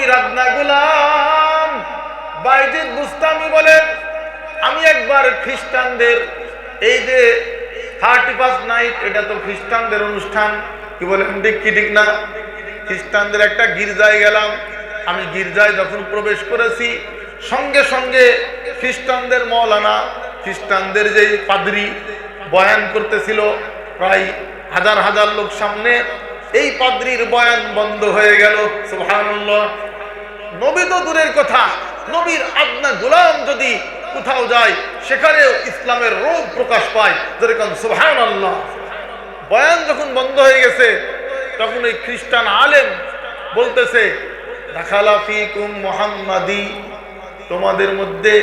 নবীর আদনা গোলাম। বাইজিদ বুস্তামি বলেন আমি একবার খ্রিস্টানদের, এই যে থার্টি ফার্স্ট নাইট এটা তো খ্রিস্টানদের অনুষ্ঠান। কি বলেন ঠিক কি, ঠিক না? খ্রিস্টানদের একটা গির্জায় গেলাম। আমি গির্জায় যখন প্রবেশ করেছি, সঙ্গে সঙ্গে খ্রিস্টানদের মৌলানা, খ্রিস্টানদের যে পাদ্রি বয়ান করতেছিল, প্রায় হাজার হাজার লোক সামনে, এই পাদ্রির বয়ান বন্ধ হয়ে গেল। সুবহানাল্লাহ। নবী তো দূরের কথা। নবীর আদনা গোলাম যদি কোথাও যায়, সেখানেও ইসলামের রূপ প্রকাশ পায়। যেরকম সুবহান আল্লাহ বয়ান যখন বন্ধ হয়ে গেছে, তখন এই খ্রিস্টান আলেম বলতেছে তোমাদের মধ্যে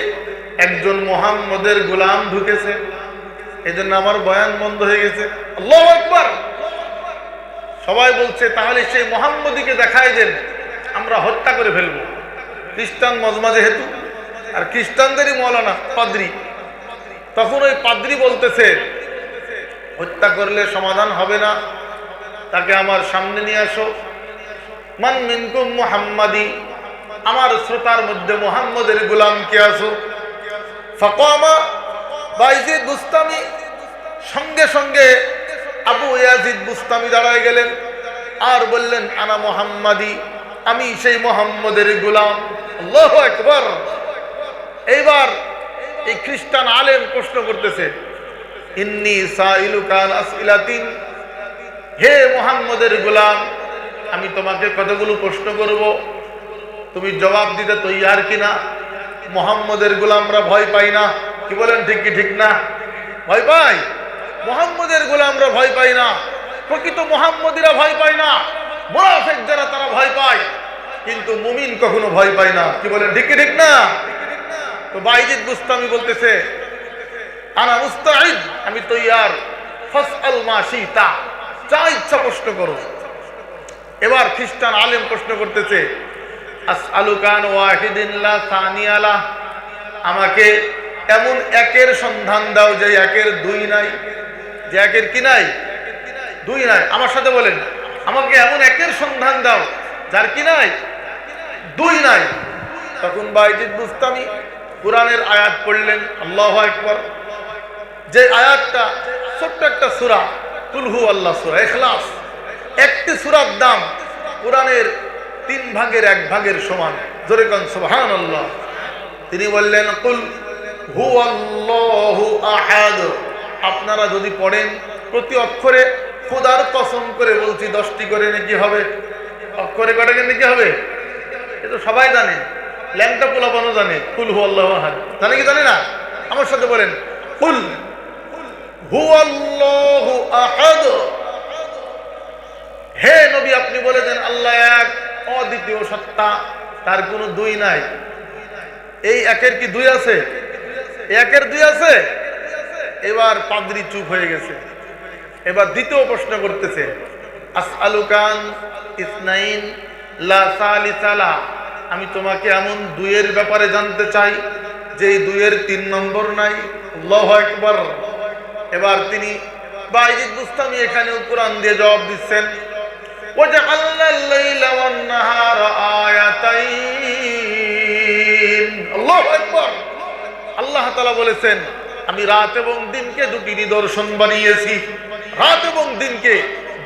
একজন মোহাম্মদের গোলাম ঢুকেছে। এই জন্য আমার বয়ান বন্ধ হয়ে গেছে। আল্লাহ একবার সবাই বলছে, তাহলে সেই মোহাম্মদীকে দেখায় দেন। আমরা হত্যা করে ফেলব। খ্রিস্টান মজমা যেহেতু, আর খ্রিস্টানদেরই মৌলানা পাদ্রি। তখন ওই পাদ্রি বলতেছে, হত্যা করলে সমাধান হবে না, তাকে আমার সামনে নিয়ে আসো। মান মিনকুম মোহাম্মদি, আমার শ্রোতার মধ্যে মোহাম্মদের গোলাম কে আসো। ফাকামা বাইজিদ বুস্তামি, সঙ্গে সঙ্গে আবু ইয়াজিদ বুস্তামি দাঁড়ায় গেলেন। আর বললেন, আনা মোহাম্মদি আমি সেই মোহাম্মদের গুলাম। আল্লাহ একবার এইবার এই খ্রিস্টান আলেম প্রশ্ন করতেছে, ইন্নি সাইলু কান আসইলাতিন? হে মোহাম্মদের গুলাম, আমি তোমাকে কতগুলো প্রশ্ন করব? তুমি জবাব দিতে তৈয়ার কিনা? মোহাম্মদের গোলামরা ভয় পাই না। কি বলেন, ঠিক কি ঠিক না? ভয় পাই মোহাম্মদের গোলামরা ভয় পাই না। প্রকৃত মোহাম্মদীরা ভয় পায় না। মোনাফেক যারা তারা ভয় পায়। কিন্তু মুমিন কখনো ভয় পায় না। কি বলেন, ঠিক ঠিক না? তো বাইজিদ বুস্তামি বলতেছে, আনা মুস্তাইদ আমি তৈয়ার। ফসআল মা শিতা। যা ইচ্ছা প্রশ্ন করো। এবার খ্রিস্টান আলেম প্রশ্ন করতেছে আসআলুকান ওয়াহিদিন লা সানিয়ালা আমাকে এমন একের সন্ধান দাও যে একের দুই নাই। যে একের কি নাই? দুই নাই। আমার সাথে বলেন, আমাকে এমন একের সন্ধান দাও যার কি নাই? দুই নাই। তখন বাইজিদ বুস্তামি কোরআনের আয়াত পড়লেন, আল্লাহ একবার যে আয়াতটা, ছোট্ট একটা সুরা তুলহু আল্লাহ সুরা এখলাস একটি সুরার দাম কোরআনের তিন ভাগের এক ভাগের সমান। জোরে কন সুবহান আল্লাহ তিনি বললেন, কুল হু আল্লাহু আহাদ। আপনারা যদি পড়েন প্রতি অক্ষরে খোদার কসম করে বলছি, দশটি করে নাকি হবে? অক্ষরে কটা নাকি হবে? এ তো সবাই জানে। ল্যাংটা পোলাপানো জানে। কুল হু আল্লাহ আহাদ। জানে কি জানে না? আমার সাথে বলেন। কুল হু আল্লাহু আহাদ। হে নবী, আপনি বলে দেন আল্লাহ এক অদ্বিতীয় সত্তা। তার কোনো দুই নাই। এই একের কি দুই আছে? একের দুই আছে? এবার পাদ্রি চুপ হয়ে গেছে। এবার দ্বিতীয় প্রশ্ন করতেছে। আসআলুকান ইসনাইন লা সালিসালা আমি তোমাকে এমন দুইয়ের ব্যাপারে জানতে চাই যে এই দুইয়ের তিন নম্বর নাই আল্লাহু আকবার এবার তিনি বাইজিদ বুস্তামি এখানে কোরআন দিয়ে জবাব দিচ্ছেন وجعلنا الليل والنهار آيتين الله أكبر আল্লাহ তাআলা বলেছেন আমি রাত এবং দিনকে দুটি নিদর্শন বানিয়েছি রাত এবং দিনকে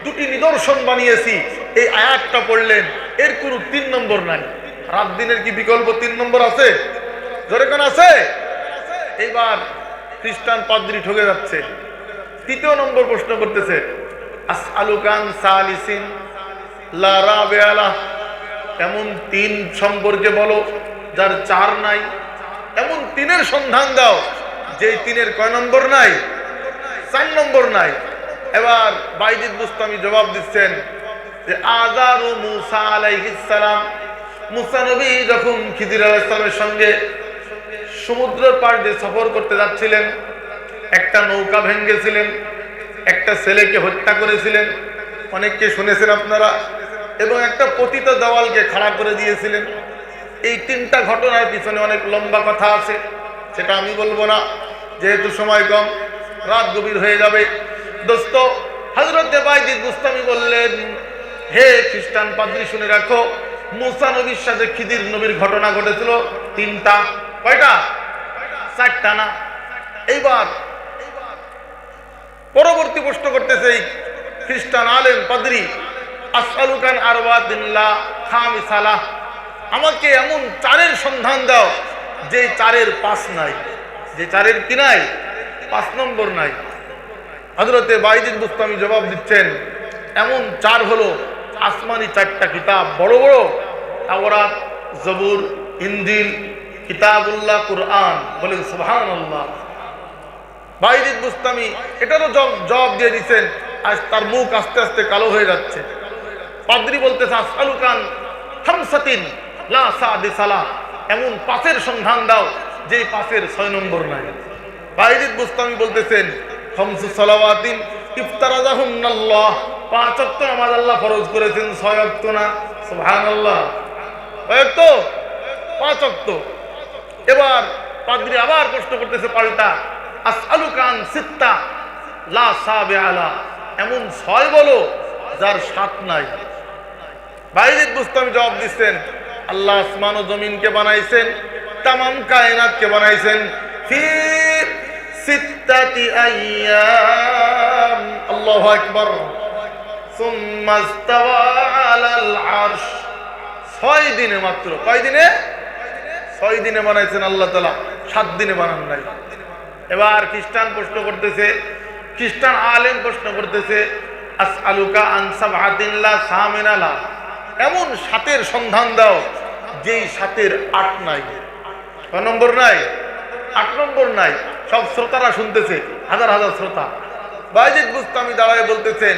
দুটি নিদর্শন বানিয়েছি এই আয়াতটা পড়লেন এর কোনো তিন নম্বর নাই। রাত দিনের কি বিকল্প তিন নম্বর আছে? জোরে কোন আছে? এইবার খ্রিস্টান পাদ্রি ঠকে যাচ্ছে। তৃতীয় নম্বর প্রশ্ন করতেছে, আসআলুকান সালিসিন লা রাবিআলা এমন তিন সম্পর্কে বলো, যার চার নাই। এমন তিনের সন্ধান দাও যে তিনের কয় নম্বর নাই? চার নম্বর নাই। এবার বাইজিদ বুস্তামি জবাব দিচ্ছেন যে আজারু মুসা আলাইহিস সালাম। মুসা নবী যখন খিদির আলাইহিস সালামের সঙ্গে সমুদ্রের পাড় দিয়ে সফর করতে যাচ্ছিলেন, একটা নৌকা ভেঙ্গেছিলেন একটা ছেলেকে হত্যা করেছিলেন, অনেককে শুনেছেন আপনারা, এবং একটা পতিত দেওয়ালকে খাড়া করে দিয়েছিলেন। এই তিনটা ঘটনার পিছনে অনেক লম্বা কথা আছে, সেটা আমি বলব না, যেহেতু সময় কম, রাত গভীর হয়ে যাবে। দোস্ত হজরত বাইজিদ গুস্তামি বললেন হে খ্রিস্টান পাদ্রী, শুনে রাখো, মুসা নবীর সাথে খিদির নবীর ঘটনা ঘটেছিল তিনটা, কয়টা? চারটা না? এইবার, পরবর্তী প্রশ্ন করতেছে খ্রিস্টান আলেম পাদ্রি আসআলুকান আরওয়াদিল্লা খামিসালা, আমাকে এমন চারের সন্ধান দাও, যে চারের পাঁচ নাই, যে চারের কি নাই? পাঁচ নম্বর নাই। হজরতে বাইদিন বুস্তামি জবাব দিচ্ছেন, এমন চার হলো আসমানি চারটা কিতাব বড় বড়। তাওরাত, জবুর ইন্দিল কিতাবুল্লাহ, কুরআন। বলেন সুবহান আল্লাহ বাইদিন বুস্তামি এটারও জব, জবাব দিয়ে দিচ্ছেন আজ তার মুখ আস্তে আস্তে কালো হয়ে যাচ্ছে। পাদ্রি বলতেছে, আসআলুকান খামসাতিন লা সাদিসালা এমন পাঁচের সন্ধান দাও যে পাঁচের ছয় নম্বর নাই। বাইদিদ বুস্তামি বলতেছেন, খমসু সালাওয়াতিন ইফতারাজাহুন্নাল্লাহ। পাঁচ ওয়াক্ত নামাজ আল্লাহ ফরজ করেছেন ছয় না? সুবহানাল্লাহ। কয় ওয়াক্ত পাঁচ ওয়াক্ত এবার পাদ্রি আবার প্রশ্ন করতেছে পাল্টা। আসআলুকান সিত্তা? লা সাবে আলা এমন ছয় বলো যার সাত নাই। বাইরে বুস্তামি জবাব দিচ্ছেন, আল্লাহ আসমান ও জমিনকে বানাইছেন, তামাম কায়নাতকে বানাইছেন। ফি সিত্তাতি আইয়াম। আল্লাহু ছয় দিনে মাত্র। কয় দিনে? ছয় দিনে বানাইছেন আল্লাহ তাআলা। সাত দিনে বানান নাই। এবার খ্রিস্টান প্রশ্ন করতেছে, খ্রিস্টান আলেম প্রশ্ন করতেছে, আসআলুকা আন সাবআতিন লা সামিনা লা। এমন সাতের সন্ধান দাও, যেই সাতের আট নাই। কয় নম্বর নাই, আট নম্বর নাই। সব শ্রোতারা শুনতেছে, হাজার হাজার শ্রোতা। বাইজিদ বুস্তামি দাঁড়ায় বলতেছেন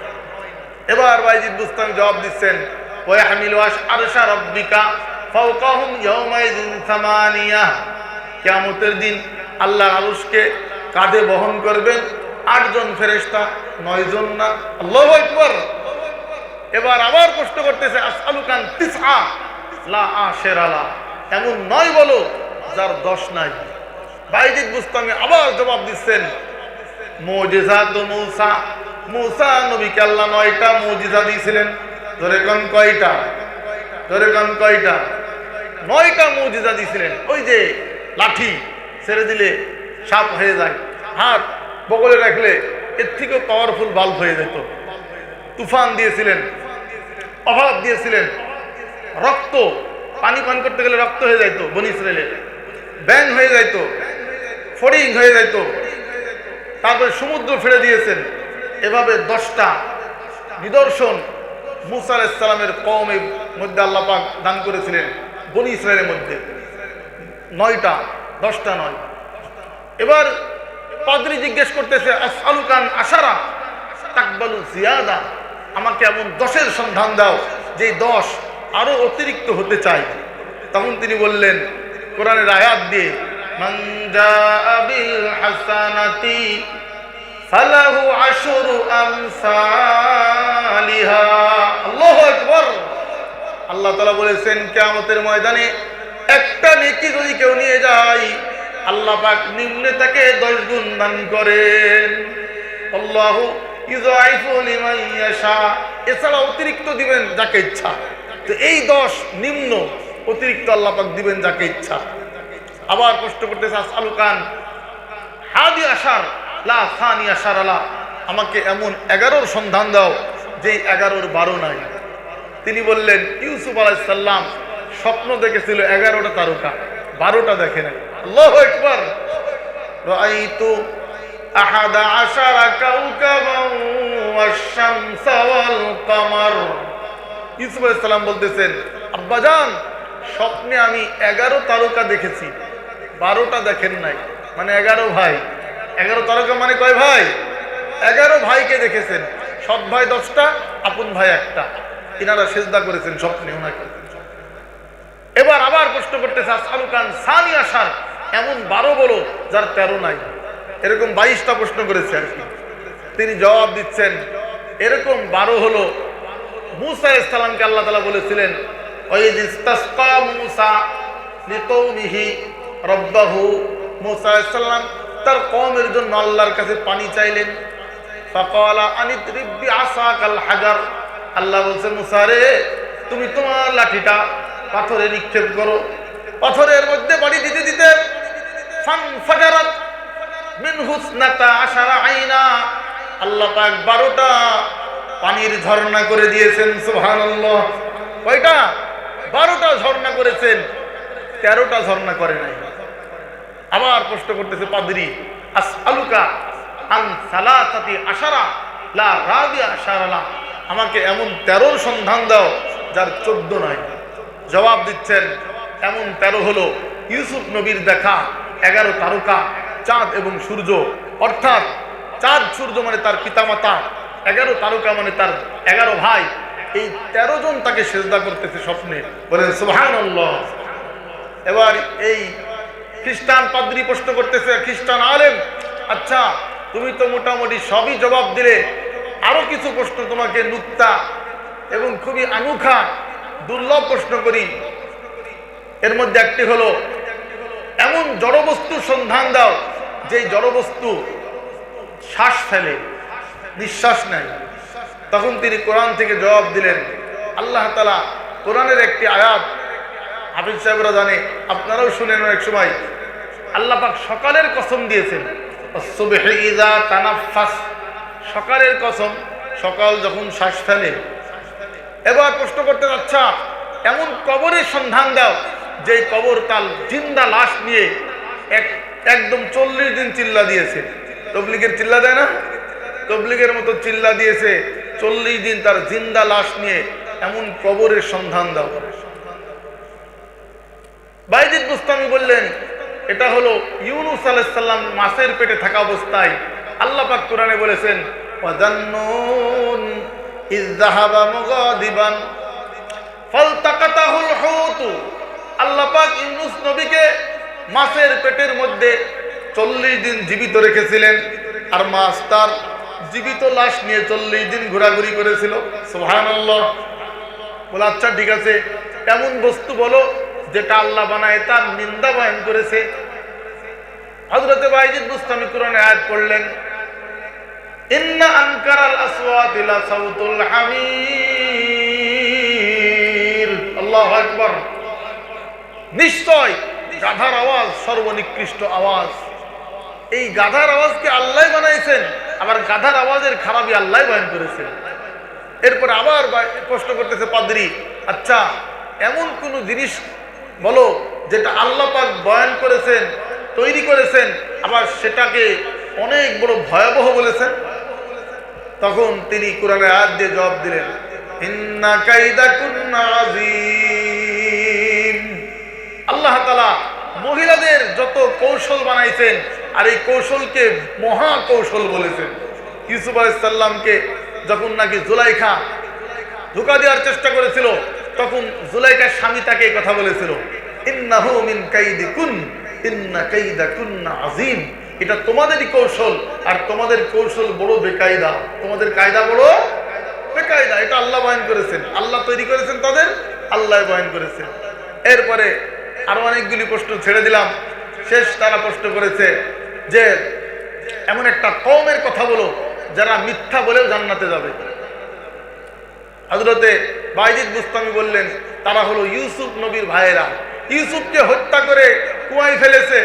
এবার বাইজিদ বুস্তামি জবাব দিচ্ছেন কিয়ামতের দিন আল্লাহ আরশকে কাঁধে বহন করবেন আটজন ফেরেশতা নয় জন না। আল্লাহু এবার আবার প্রশ্ন করতেছে আসআলুকান তিসআ? এমন নয় বলো, যার দশ নাই। বাইজিদ বুস্তামি আবার জবাব দিচ্ছেন মৌজিজা তো মৌসা। মৌসা নবীকে আল্লাহ নয়টা মৌজিজা দিয়েছিলেন। ধরে কন কয়টা? ধরে কন কয়টা? নয়টা মৌজিজা দিয়েছিলেন। ওই যে লাঠি ছেড়ে দিলে সাপ হয়ে যায়। হাত বগলে রাখলে এর থেকেও পাওয়ারফুল বাল্ব হয়ে যেত। তুফান দিয়েছিলেন, অভাব দিয়েছিলেন। রক্ত, পানি পান করতে গেলে রক্ত হয়ে যাইতো বনি ইসরায়েলের ব্যাং হয়ে যাইতো, ফড়িং হয়ে যাইতো। তারপরে সমুদ্র ফেলে দিয়েছেন। এভাবে দশটা নিদর্শন মুসা আলাইসালামের কমের মধ্যে আল্লাহ পাক দান করেছিলেন বনি ইসরায়েলের মধ্যে। নয়টা, দশটা নয়। এবার পাদ্রি জিজ্ঞেস করতেছে আসালুকান আশারা তাকবালু জিয়াদা? আমাকে এমন দশের সন্ধান দাও যে দশ আরও অতিরিক্ত হতে চাই তখন তিনি বললেন, কোরআনের আয়াত দিয়ে, মান জাআ বিল হাসানাতি ফালাহু আশরু আমসালিহা। আল্লাহু আকবার। আল্লাহ তাআলা বলেছেন, কিয়ামতের ময়দানে একটা নেকি যদি কেউ নিয়ে যায়, আল্লাহ পাক নিম্নে তাকে দশ গুণ দান করেন। আল্লাহ ইউযাইফু লিমান ইয়াশা। এছাড়া অতিরিক্ত দিবেন যাকে ইচ্ছা। তো এই দশ নিম্ন অতিরিক্ত আল্লাহ পাক দিবেন যাকে ইচ্ছা। আবার প্রশ্ন করতেছে আসালুকান হাদি আসার আমাকে এমন এগারোর সন্ধান দাও যেই এগারোর বারো নাই। তিনি বললেন, ইউসুফ আলাইসাল্লাম স্বপ্ন দেখেছিল এগারোটা তারকা, বারোটা দেখে নাই। আল্লাহ একবার ইউসুফ বলতেছেন স্বপ্নে আমি এগারো তারকা দেখেছি, বারোটা দেখেন নাই। মানে এগারো ভাই। এগারো তারকা মানে কয় ভাই? এগারো ভাইকে দেখেছেন। সৎ ভাই দশটা, আপন ভাই একটা। তিনারা সেজদা করেছেন স্বপ্নে ওনাকে এবার আবার প্রশ্ন করতেছে খান সানি আসার এমন বারো বলো যার তেরো নাই। এরকম বাইশটা প্রশ্ন করেছে আর কি। তিনি জবাব দিচ্ছেন, এরকম বারো হলো মুসা ইসলামকে আল্লাহ তালা বলেছিলেন মুসা রব্বাহু মুসা ইসলাম তার কওমের জন্য আল্লাহর কাছে পানি চাইলেন। হাজার। আল্লাহ বলছে, মুসা রে, তুমি তোমার লাঠিটা পাথরে নিক্ষেপ করো। পাথরের মধ্যে পানি দিতে দিতে আল্লাহ বারোটা পানির ঝর্ণা করে দিয়েছেন বারোটা ঝর্ণা করেছেন, তেরোটা ঝর্ণা করে নাই। আবার প্রশ্ন করতেছে পাদরি, আসআলুকা আন সালাসাতি আশারা? লা রাবিয়া আশারালা আমাকে এমন তেরোর সন্ধান দাও যার চোদ্দ নাই। জবাব দিচ্ছেন, এমন তেরো হলো ইউসুফ নবীর দেখা, এগারো তারকা, চাঁদ এবং সূর্য। অর্থাৎ চাঁদ, সূর্য মানে তার পিতামাতা, এগারো তারকা মানে তার এগারো ভাই। এই তেরো জন তাকে সেজদা করতেছে স্বপ্নে। বলেন সুহান এবার এই খ্রিস্টান পাদ্রী প্রশ্ন করতেছে, খ্রিস্টান আলেম? আচ্ছা তুমি তো মোটামুটি সবই জবাব দিলে। আরও কিছু প্রশ্ন তোমাকে নুক্তা এবং খুবই আনুখা, দুর্লভ প্রশ্ন করি। এর মধ্যে একটি হলো, এমন জড়বস্তুর সন্ধান দাও যে জড়বস্তু শ্বাস ফেলে, নিঃশ্বাস নেয়। তখন তিনি কোরআন থেকে জবাব দিলেন, আল্লাহ তালা কোরআনের একটি আয়াত। হাফিজ সাহেবরা জানে, আপনারাও শুনেন অনেক সময় আল্লাহ পাক সকালের কসম দিয়েছেন। সকালের কসম, সকাল যখন শ্বাস ফেলে। এবার প্রশ্ন করতে আচ্ছা এমন কবরের সন্ধান দাও যে কবর তার জিন্দা লাশ নিয়ে এক, একদম চল্লিশ দিন চিল্লা দিয়েছে। তবলিগের চিল্লা দেয় না? তবলিগের মতো চিল্লা দিয়েছে, চল্লিশ দিন তার জিন্দা লাশ নিয়ে এমন কবরের সন্ধান দাও। বাইজিদ বুস্তামি বললেন এটা হলো ইউনুস আলাইসাল্লাম মাছের পেটে থাকা অবস্থায় আল্লাহ পাক কোরআনে বলেছেন, ওয়াজান্নুন ইয যাহাবা মুগাদিবান ফালতাকাতাহুল হুত। আল্লাহ পাক ইউনুস নবীকে মাছের পেটের মধ্যে চল্লিশ দিন জীবিত রেখেছিলেন আর মাছ তার জীবিত লাশ নিয়ে চল্লিশ দিন ঘোরাঘুরি করেছিল। সুবহানাল্লাহ। বলে আচ্ছা ঠিক আছে, এমন বস্তু বলো যেটা আল্লাহ বানায় তার নিন্দা বয়ন করেছে। হজরতে বাইজিদ বুস্তামি কোরআনে আয়াত করলেন সাউতুল নিশ্চয় গাধার আওয়াজ, সর্বনিকৃষ্ট আওয়াজ। এই গাধার আওয়াজকে আল্লাহ বানাইছেন, আবার গাধার আওয়াজের খারাপই আল্লাহ বয়ন করেছেন। এরপর আবার প্রশ্ন করতেছে পাদ্রি আচ্ছা এমন কোন জিনিস বলো, যেটা আল্লাহ পাক বয়ান করেছেন, তৈরি করেছেন, আবার সেটাকে অনেক বড় ভয়াবহ বলেছেন। তখন তিনি কোরআনে আয়াত দিয়ে জবাব দিলেন আল্লাহ তাআলা মহিলাদের যত কৌশল বানাইছেন, আর এই কৌশলকে মহা কৌশল বলেছেন। ইউসুফ আলাইসাল্লামকে যখন নাকি জুলাইখা ধোকা দেওয়ার চেষ্টা করেছিল তখন জুলাইকার স্বামী তাকে এই কথা বলেছিল এটা তোমাদেরই কৌশল, আর তোমাদের কৌশল বড় বেকায়দা। তোমাদের কায়দা বড় বেকায়দা, এটা আল্লাহ বয়ান করেছেন। আল্লাহ তৈরি করেছেন তাদের, আল্লাহ বয়ান করেছেন। এরপরে আরও অনেকগুলি প্রশ্ন ছেড়ে দিলাম। শেষ তারা প্রশ্ন করেছে যে, এমন একটা কমের কথা বলো, যারা মিথ্যা বলেও জান্নাতে যাবে। হজরতে বাইজিদ বুস্তামি বললেন, তারা হলো ইউসুফ নবীর ভাইয়েরা। ইউসুফকে হত্যা করে কুয়াই ফেলেছে,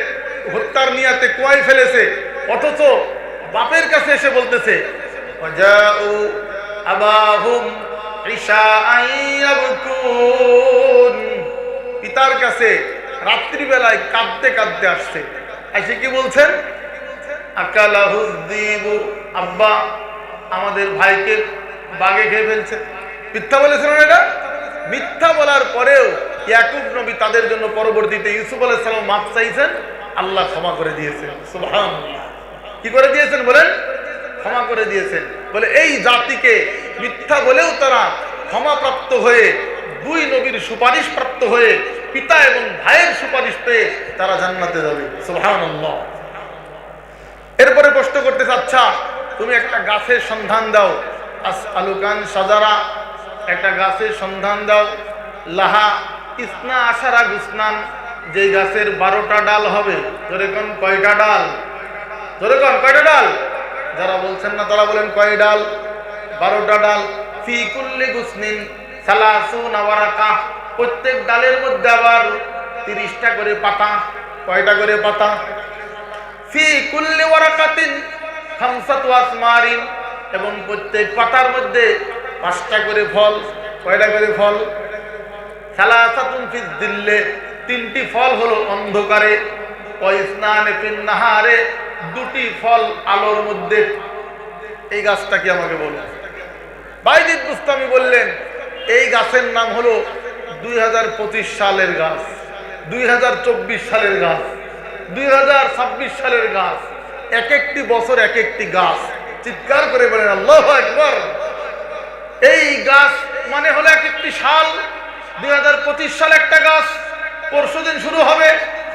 হত্যার নিয়াতে কুয়াই ফেলেছে, অথচ বাপের কাছে এসে বলতেছে। পিতার কাছে রাত্রিবেলায় কাঁদতে কাঁদতে আসছে। এসে কি বলছেন? আকালাহুদ্দিবু আব্বা, আমাদের ভাইকে বাগে খেয়ে ফেলছে। মিথ্যা বলেছেন না এটা? মিথ্যা বলার পরেও ইয়াকুব নবী তাদের জন্য পরবর্তীতে ইউসুফ আলাইহিস সালাম মাফ চাইছেন, আল্লাহ ক্ষমা করে দিয়েছেন। সুবহানাল্লাহ। কি করে দিয়েছেন বলেন? ক্ষমা করে দিয়েছেন। বলে এই জাতিকে মিথ্যা বলেও তারা ক্ষমা প্রাপ্ত হয়ে, দুই নবীর সুপারিশ প্রাপ্ত হয়ে, পিতা এবং ভাইয়ের সুপারিশ পেয়ে তারা জান্নাতে যাবে। সুবহানাল্লাহ। এরপরে প্রশ্ন করতে আচ্ছা তুমি একটা গাছের সন্ধান দাও। আস আলুকান সাজারা একটা গাছের সন্ধান দাও। লাহা ইসনা আশারা গুসনান। যে গাছের বারোটা ডাল হবে যেরকম কয়টা ডাল? যেরকম কয়টা ডাল? যারা বলছেন না, তারা বলেন কয় ডাল? বারোটা ডাল। ফি কুল্লি গুসনিন সালাসুন আওয়ারাকা। প্রত্যেক ডালের মধ্যে আবার তিরিশটা করে পাতা, কয়টা করে পাতা? ফি কুল্লি ওয়ারাকাতিন খামসাতু আসমারিন। এবং প্রত্যেক পাতার মধ্যে পাঁচটা করে ফল, কয়টা করে ফল? সালাসাতুন ফি দিল্লে, তিনটি ফল হলো অন্ধকারে ফিন নাহারে, দুটি ফল আলোর মধ্যে। এই গাছটা কি আমাকে বলুন বাইজিদ মুস্তামি বললেন, এই গাছের নাম হলো দুই হাজার পঁচিশ সালের গাছ, দুই হাজার চব্বিশ সালের গাছ, দুই হাজার ছাব্বিশ সালের গাছ, এক একটি বছর এক একটি গাছ। চিৎকার করে বলেন, আল্লাহ একবার এই গাছ মানে হলো এক একটি সাল দুই হাজার পঁচিশ সাল একটা গাছ, পরশুদিন শুরু হবে।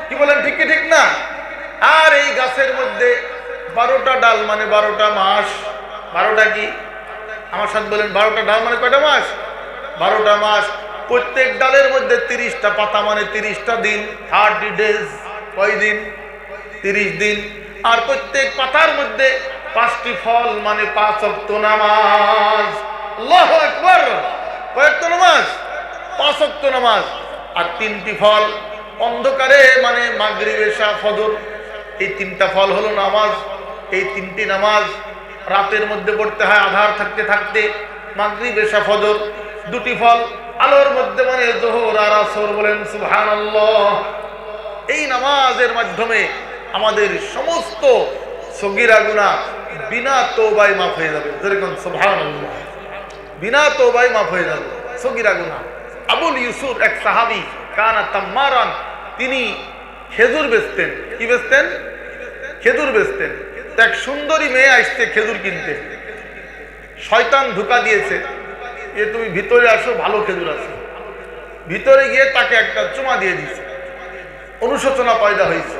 কি বলেন, ঠিক কি ঠিক না? আর এই গাছের মধ্যে বারোটা ডাল মানে বারোটা মাস। বারোটা কি? আমার সাথে বলেন, বারোটা ডাল মানে কয়টা মাস? বারোটা মাস। প্রত্যেক ডালের মধ্যে তিরিশটা পাতা মানে তিরিশটা দিন। থার্টি ডেজ, কয় দিন? তিরিশ দিন। আর প্রত্যেক পাতার মধ্যে পাঁচটি ফল মানে পাঁচ অক্ত নামাজ। আল্লাহ একবার কয়েকটা নামাজ পাঁচ অক্ত নামাজ, আর তিনটি ফল। অন্ধকারে মানে মাগরিব, এশা, ফজর, এই তিনটা ফল হলো নামাজ। এই তিনটি নামাজ রাতের মধ্যে পড়তে হয়, আধার থাকতে থাকতে। মাগরিব, এশা, ফজর, দুটি ফল। আলোর মধ্যে মানে জোহর আর আসর বলেন, সুবহানাল্লাহ। এই নামাজের মাধ্যমে আমাদের সমস্ত সগিরা গুণা বিনা তোবাই মাফ হয়ে যাবে। যেরকম সুবহানাল্লাহ। বিনা তোবাই মাফ হয়ে যাবে। সগিরা গুণা আবুল ইউসুফ এক সাহাবি, কানা তাম্মারান, তিনি খেজুর বেচতেন। কি বেচতেন? খেজুর বেচতেন। এক সুন্দরী মেয়ে আসছে খেজুর কিনতে। শয়তান ধোকা দিয়েছে। যে তুমি ভিতরে আসো, ভালো খেজুর আছে। ভিতরে গিয়ে তাকে একটা চুমা দিয়ে দিয়েছে। অনুশোচনা পয়দা হয়েছে।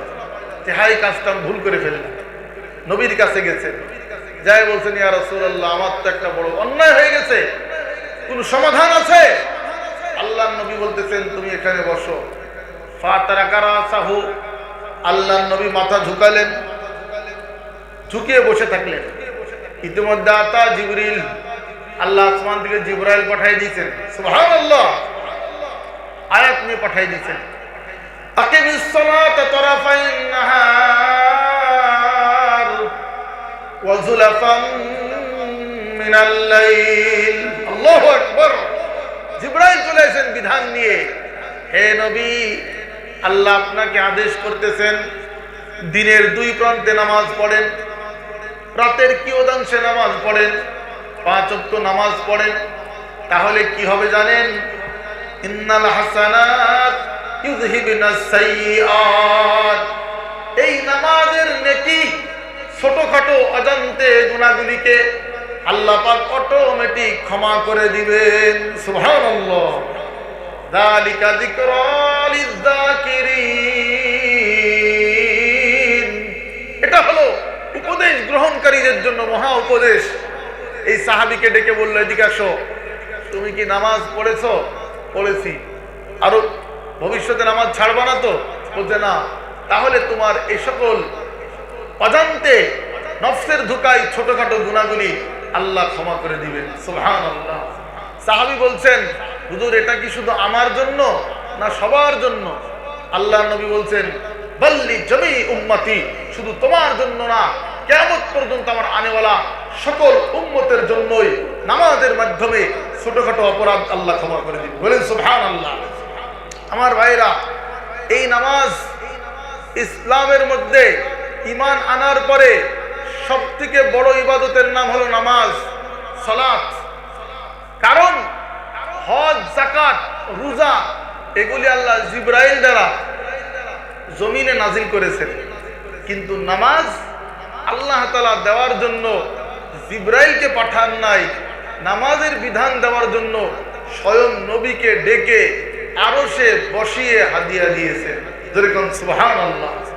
যে হাই কাজটা ভুল করে ফেললাম। নবীর কাছে গেছে। যাই বলছেন, ইয়া রাসূলুল্লাহ, আমার তো একটা বড় অন্যায় হয়ে গেছে। কোন সমাধান আছে? আল্লাহ নবী বলতেছেন, তুমি এখানে বসো। আল্লাহ নবী মাথা ঝুকালেন, ঝুঁকিয়ে বসে থাকলেন। ইতিমধ্যে আতা জিবরিল, আল্লাহ আসমান থেকে জিব্রাইল পাঠাই দিয়েছেন। সুবহানাল্লাহ। আয়াত নিয়ে পাঠাই দিয়েছেন। আকিমিস সালাতা তারাফাইন নাহার। যুলাফান মিনাল লাইল আল্লাহু আকবার। জিব্রাইল চলে এসেছেন বিধান নিয়ে। হে নবী, আল্লাহ আপনাকে আদেশ করতেছেন, দিনের দুই প্রান্তে নামাজ পড়েন, রাতের কি কিয়দাংশে নামাজ পড়েন, পাঁচ অক্ত নামাজ পড়েন। তাহলে কি হবে জানেন? ইন্নাল হাসানাত ইউযহিবনাস সাইয়্যাত। এই নামাজের নেকি ছোটখাটো অজান্তে গুণাগুলিকে আল্লাহ পাক অটোমেটিক ক্ষমা করে দিবেন। সুবহানাল্লাহ। যালিকা যিকরা লিযযাকিরিন এটা হলো উপদেশ গ্রহণকারীদের জন্য মহা উপদেশ। এই সাহাবিকে ডেকে বলল, এদিকে আসো। তুমি কি নামাজ পড়েছো? পড়েছি। আরও ভবিষ্যতে নামাজ ছাড়বা না তো? বলতে না। তাহলে তোমার এই সকল অজান্তে নফসের ধোকায় ছোটখাটো গুণাগুলি আল্লাহ ক্ষমা করে দিবেন। সুহান আল্লাহ সাহাবি বলছেন, হুজুর, এটা কি শুধু আমার জন্য না সবার জন্য? আল্লাহ নবী বলছেন, বল্লি জমি উম্মতি, শুধু তোমার জন্য না কেমন পর্যন্ত আমার আনেওয়ালা সকল উম্মতের জন্যই নামাজের মাধ্যমে ছোটখাটো অপরাধ আল্লাহ ক্ষমা করে দিবে বলেন সুবহান আল্লাহ আমার ভাইরা এই নামাজ ইসলামের মধ্যে ইমান আনার পরে সব থেকে বড় ইবাদতের নাম হলো নামাজ সলাৎ কারণ হজ জাকাত রোজা, এগুলি আল্লাহ জিব্রাইল দ্বারা জমিনে নাজিল করেছেন। কিন্তু নামাজ আল্লাহ তালা দেওয়ার জন্য জিব্রাইলকে পাঠান নাই, নামাজের বিধান দেওয়ার জন্য স্বয়ং নবীকে ডেকে আরও সে বসিয়ে হাদিয়া দিয়েছে যেরকম সুবহান আল্লাহ